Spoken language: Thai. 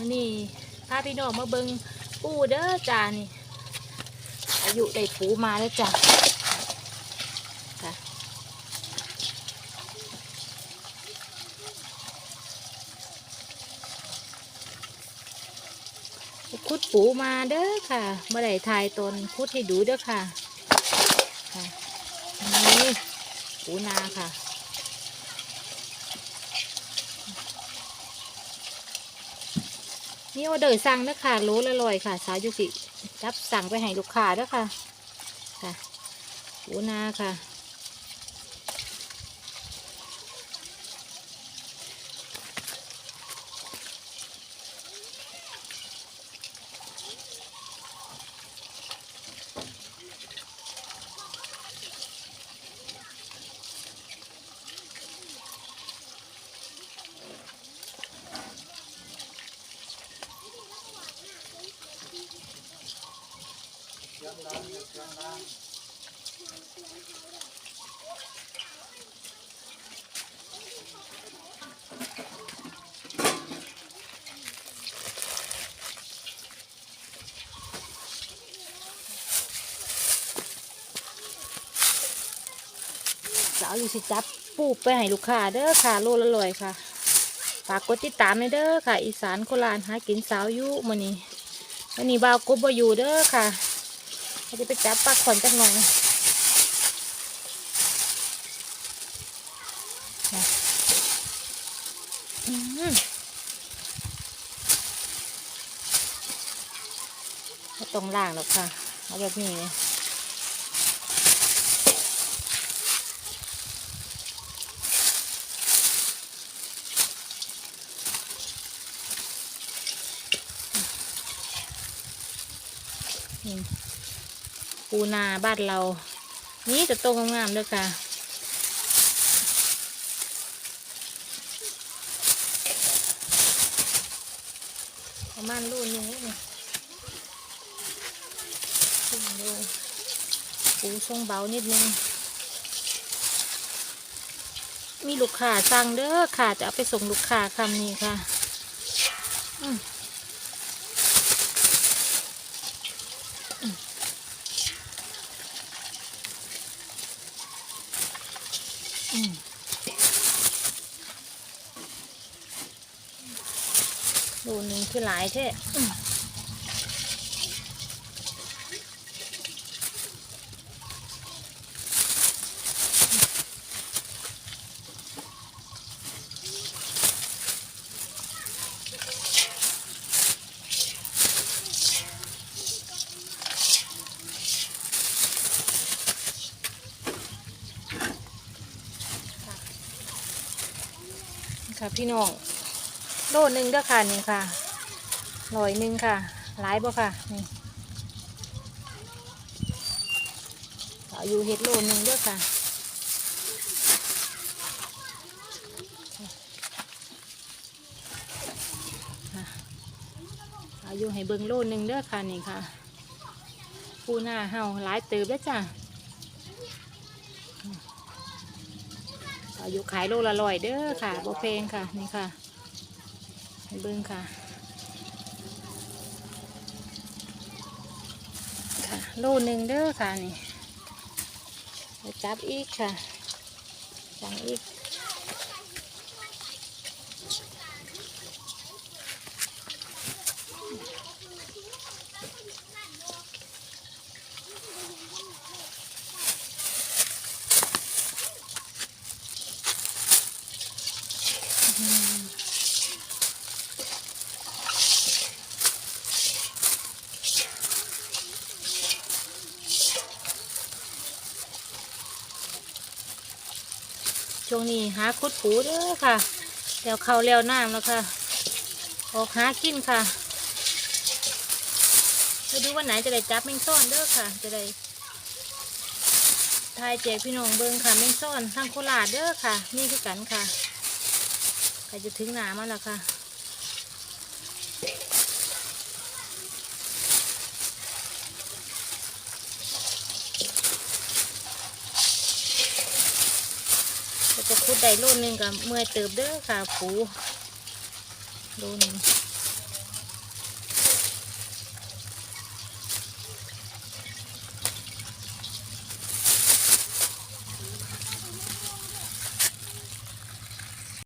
มื้อนี่พาพี่น้องมาเบิงปูเด้อจ้านี่ อายุได้ปูมาแล้วจ้ะค่ะคุดปูมาเด้อค่ะเมื่อไหร่ทายตนคุดให้ดูเด้อค่ะค่ะนี่ปูนาค่ะ นี่ออเดอร์สั่งนะค่ะโลละลอยค่ะ สาวยุกิรับสั่งไปให้ลูกค้าด้อค่ะ ค่ะปูนาค่ะ สาวอยู่สิจับปูไปให้ลูกค้าเด้อค่ะโลละร้อยค่ะฝากกดติดตามในเด้อค่ะ อีสานโคราชหากินสาวยุมื้อนี้วันนี้บ่าวกบบ่อยู่เด้อค่ะ เขาจะไปจับปลาขอนจักหน่อยค่ะอืมไม่ต้องล่างหรอกค่ะ เอาแบบนี้เลยนี่ ปูนาบ้านเรา นี่จะโตงามๆด้วยค่ะประมาณรูนึงนี่ดูปูทรงเบานิดนึงมีลูกค้าสั่งเด้อค่ะ จะเอาไปส่งลูกค้าคำนี้ค่ะ อืม ดูหนึ่งคือหลายเท่ ค่ะพี่น้องโลหนึ่งเด้อค่ะนี่ค่ะร้อยหนึ่งค่ะ หลายบ่ค่ะนี่เอาอยู่เห็ดโลหนึ่งเด้อค่ะค่ะเอาอยู่ให้เบิ่งโลหนึ่งเด้อค่ะนี่ค่ะปูหน้าเฮาหลายเติบแล้วจ้ะ อายู่ขายโลละร้อยเด้อค่ะบ่แพงค่ะนี่ค่ะให้เบิ้งค่ะค่ะโลหนึ่งเด้อค่ะนี่จับอีกค่ะจังอีก ช่วงนี้หาคุดปูเด้อค่ะแล้วเขาแล้วน้ำแล้วค่ะ ออกหากินค่ะจะดูวันไหนจะได้จับแมงซ่อนเด้อค่ะ จะได้ทายแจกพี่น้องเบิงค่ะแมงซ่อนทั้งโคราชเด้อค่ะ นี่คือกันค่ะใครจะถึงหนามาแล้วค่ะ จะคุดได้โลนึงกับเมื่อยเติบเด้อค่ะปูโลนึง